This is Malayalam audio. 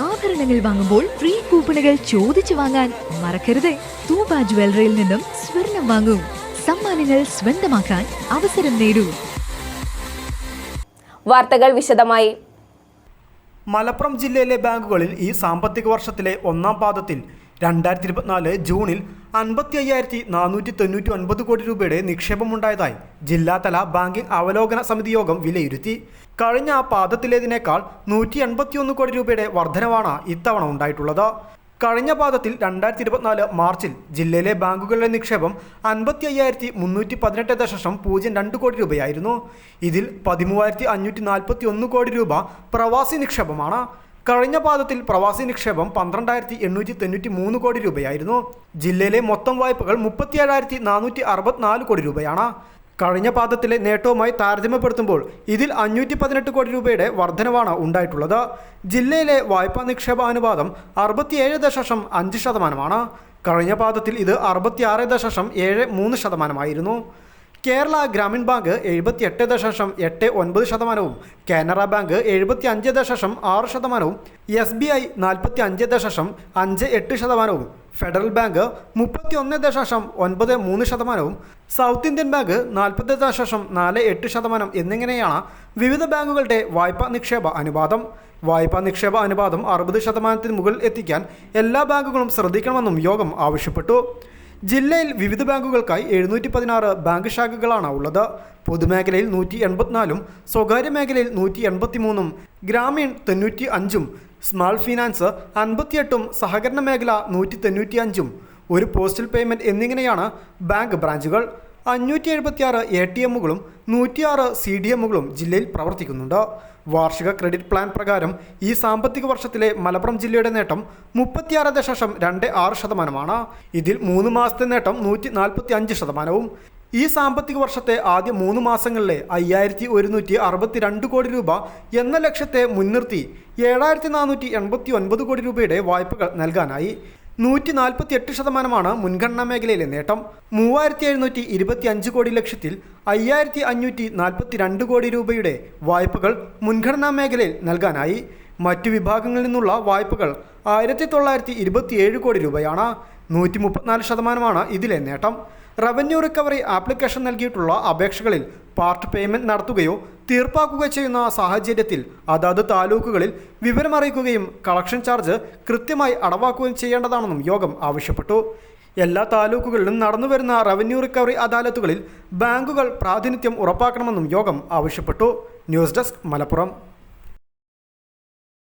ആഭരണങ്ങൾ വാങ്ങുമ്പോൾ ഫ്രീ കൂപ്പണുകൾ ചോദിച്ചു വാങ്ങാൻ മറക്കരുത്. തൂബ ജ്വല്ലറിയിൽ നിന്നും സ്വർണം വാങ്ങൂ. സമ്മാനങ്ങൾ സ്വന്തമാക്കാൻ അവസരം നേടൂ. വാർത്തകൾ വിശദമായി. മലപ്പുറം ജില്ലയിലെ ബാങ്കുകളിൽ ഈ സാമ്പത്തിക വർഷത്തിലെ ഒന്നാം പാദത്തിൽ രണ്ടായിരത്തി ഇരുപത്തിനാല് ജൂണിൽ അൻപത്തി അയ്യായിരത്തി നാനൂറ്റി തൊണ്ണൂറ്റി ഒൻപത് കോടി രൂപയുടെ നിക്ഷേപമുണ്ടായതായി ജില്ലാതല ബാങ്കിംഗ് അവലോകന സമിതി യോഗം വിലയിരുത്തി. കഴിഞ്ഞ പാദത്തിലേതിനേക്കാൾ നൂറ്റി എൺപത്തിയൊന്ന് കോടി രൂപയുടെ വർധനവാണ് ഇത്തവണ ഉണ്ടായിട്ടുള്ളത്. കഴിഞ്ഞ പാദത്തിൽ രണ്ടായിരത്തി ഇരുപത്തിനാല് മാർച്ചിൽ ജില്ലയിലെ ബാങ്കുകളുടെ നിക്ഷേപം അൻപത്തി അയ്യായിരത്തി മുന്നൂറ്റി പതിനെട്ട് ദശാംശം പൂജ്യം രണ്ട് കോടി രൂപയായിരുന്നു. ഇതിൽ പതിമൂവായിരത്തി അഞ്ഞൂറ്റി നാൽപ്പത്തി ഒന്ന് കോടി രൂപ പ്രവാസി നിക്ഷേപമാണ്. കഴിഞ്ഞ പാദത്തിൽ പ്രവാസി നിക്ഷേപം പന്ത്രണ്ടായിരത്തി എണ്ണൂറ്റി തൊണ്ണൂറ്റി മൂന്ന് കോടി രൂപയായിരുന്നു. ജില്ലയിലെ മൊത്തം വായ്പകൾ മുപ്പത്തിയേഴായിരത്തി നാനൂറ്റി അറുപത്തിനാല് കോടി രൂപയാണ്. കഴിഞ്ഞ പാദത്തിലെ നേട്ടവുമായി താരതമ്യപ്പെടുത്തുമ്പോൾ ഇതിൽ അഞ്ഞൂറ്റി പതിനെട്ട് കോടി രൂപയുടെ വർധനവാണ് ഉണ്ടായിട്ടുള്ളത്. ജില്ലയിലെ വായ്പാ നിക്ഷേപ അനുപാതം അറുപത്തിയേഴ് ദശാംശം അഞ്ച് ശതമാനമാണ്. കഴിഞ്ഞ പാദത്തിൽ ഇത് അറുപത്തിയാറ് ദശാംശം ഏഴ് മൂന്ന് ശതമാനമായിരുന്നു. കേരള ഗ്രാമീൺ ബാങ്ക് എഴുപത്തി എട്ട് ദശാംശം എട്ട് ഒൻപത് ശതമാനവും കാനറ ബാങ്ക് എഴുപത്തി അഞ്ച് ദശാംശം ആറ് ശതമാനവും എസ് ബി ഐ നാൽപ്പത്തി അഞ്ച് ദശാംശം അഞ്ച് എട്ട് ശതമാനവും ഫെഡറൽ ബാങ്ക് മുപ്പത്തി ഒന്ന് ദശാംശം ഒൻപത് മൂന്ന് ശതമാനവും സൗത്ത് ഇന്ത്യൻ ബാങ്ക് നാൽപ്പത് ദശാംശം നാല് എട്ട് ശതമാനം എന്നിങ്ങനെയാണ് വിവിധ ബാങ്കുകളുടെ വായ്പാ നിക്ഷേപ അനുപാതം. വായ്പാ നിക്ഷേപ അനുപാതം അറുപത് ശതമാനത്തിന് മുകളിൽ എത്തിക്കാൻ എല്ലാ ബാങ്കുകളും ശ്രദ്ധിക്കണമെന്നും യോഗം ആവശ്യപ്പെട്ടു. ജില്ലയിൽ വിവിധ ബാങ്കുകൾക്കായി എഴുന്നൂറ്റി പതിനാറ് ബാങ്ക് ശാഖകളാണ് ഉള്ളത്. പൊതുമേഖലയിൽ നൂറ്റി എൺപത്തിനാലും സ്വകാര്യ മേഖലയിൽ നൂറ്റി എൺപത്തി മൂന്നും ഗ്രാമീൺ തൊണ്ണൂറ്റി അഞ്ചും സ്മാൾ ഫിനാൻസ് അൻപത്തിയെട്ടും സഹകരണ മേഖല നൂറ്റി തൊണ്ണൂറ്റി അഞ്ചും ഒരു പോസ്റ്റൽ പേയ്മെന്റ് എന്നിങ്ങനെയാണ് ബാങ്ക് ബ്രാഞ്ചുകൾ. അഞ്ഞൂറ്റി എഴുപത്തിയാറ് എ ടി എമ്മുകളും നൂറ്റിയാറ് സി ഡി എമ്മുകളും ജില്ലയിൽ പ്രവർത്തിക്കുന്നുണ്ട്. വാർഷിക ക്രെഡിറ്റ് പ്ലാൻ പ്രകാരം ഈ സാമ്പത്തിക വർഷത്തിലെ മലപ്പുറം ജില്ലയുടെ നേട്ടം മുപ്പത്തിയാറ് ദശാംശം രണ്ട് ആറ് ശതമാനമാണ്. ഇതിൽ മൂന്ന് മാസത്തെ നേട്ടം നൂറ്റി നാൽപ്പത്തി അഞ്ച് ശതമാനവും. ഈ സാമ്പത്തിക വർഷത്തെ ആദ്യ മൂന്ന് മാസങ്ങളിലെ അയ്യായിരത്തി ഒരുന്നൂറ്റി അറുപത്തി രണ്ട് കോടി രൂപ എന്ന ലക്ഷ്യത്തെ മുൻനിർത്തി ഏഴായിരത്തി നാനൂറ്റി എൺപത്തി ഒൻപത് കോടി രൂപയുടെ വായ്പകൾ നൽകാനായി. നൂറ്റി നാൽപ്പത്തി എട്ട് ശതമാനമാണ് മുൻഗണനാ മേഖലയിലെ നേട്ടം. മൂവായിരത്തി എഴുന്നൂറ്റി ഇരുപത്തി അഞ്ച് കോടി ലക്ഷത്തിൽ അയ്യായിരത്തി അഞ്ഞൂറ്റി നാൽപ്പത്തി രണ്ട് കോടി രൂപയുടെ വായ്പകൾ മുൻഗണനാ മേഖലയിൽ നൽകാനായി. മറ്റു വിഭാഗങ്ങളിൽ നിന്നുള്ള വായ്പകൾ ആയിരത്തി തൊള്ളായിരത്തി ഇരുപത്തിയേഴ് കോടി രൂപയാണ്. നൂറ്റി മുപ്പത്തിനാല് ശതമാനമാണ് ഇതിലെ നേട്ടം. റവന്യൂ റിക്കവറി ആപ്ലിക്കേഷൻ നൽകിയിട്ടുള്ള അപേക്ഷകളിൽ പാർട്ട് പേയ്മെന്റ് നടത്തുകയോ തീർപ്പാക്കുകയോ ചെയ്യുന്ന സാഹചര്യത്തിൽ അതാത് താലൂക്കുകളിൽ വിവരമറിയിക്കുകയും കളക്ഷൻ ചാർജ് കൃത്യമായി അടവാക്കുകയും ചെയ്യേണ്ടതാണെന്നും യോഗം ആവശ്യപ്പെട്ടു. എല്ലാ താലൂക്കുകളിലും നടന്നുവരുന്ന റവന്യൂ റിക്കവറി അദാലത്തുകളിൽ ബാങ്കുകൾ പ്രാതിനിധ്യം ഉറപ്പാക്കണമെന്നും യോഗം ആവശ്യപ്പെട്ടു. News desk Malappuram.